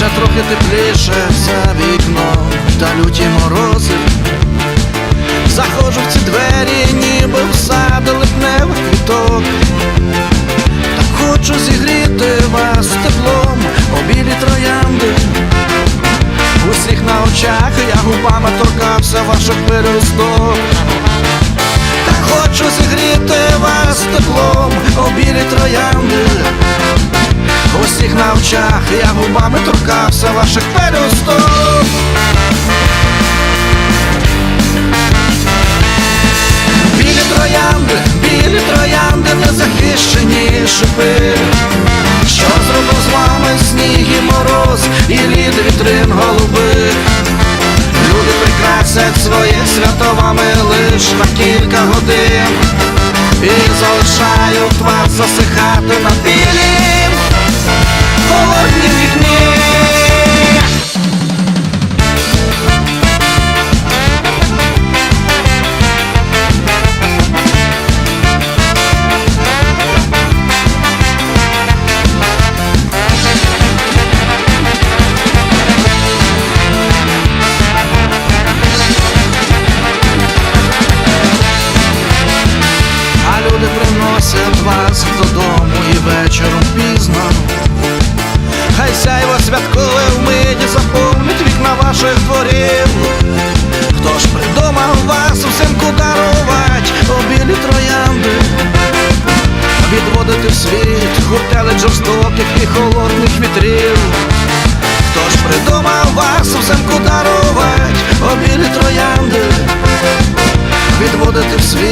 тепліше за вікном та люті морози. Заходжу в ці двері, ніби в сад липневих квіток. Та хочу зігріти вас теплом, обілі троянди. Усіх на очах я губами торкався ваших пересток. Та хочу зігріти вас теплом, обілі троянди. В усіх на очах я губами торкався ваших пересток. Білі троянди, білі троянди, незахищені шипи. Що зробив з вами сніг і мороз, і лід вітрин голубих. Люди прикрасять своє свято вами лиш на кілька годин І залишають вас засихати на білім додому і вечором пізно. Хай сяйво святкове вмиті заповнить вікна ваших дворів. Хто ж придумав вас взимку дарувать обілі троянди, відводити в світ гуртелик жорстоких і холодних вітрів. Хто ж придумав вас взимку дарувать обілі троянди, відводити в світ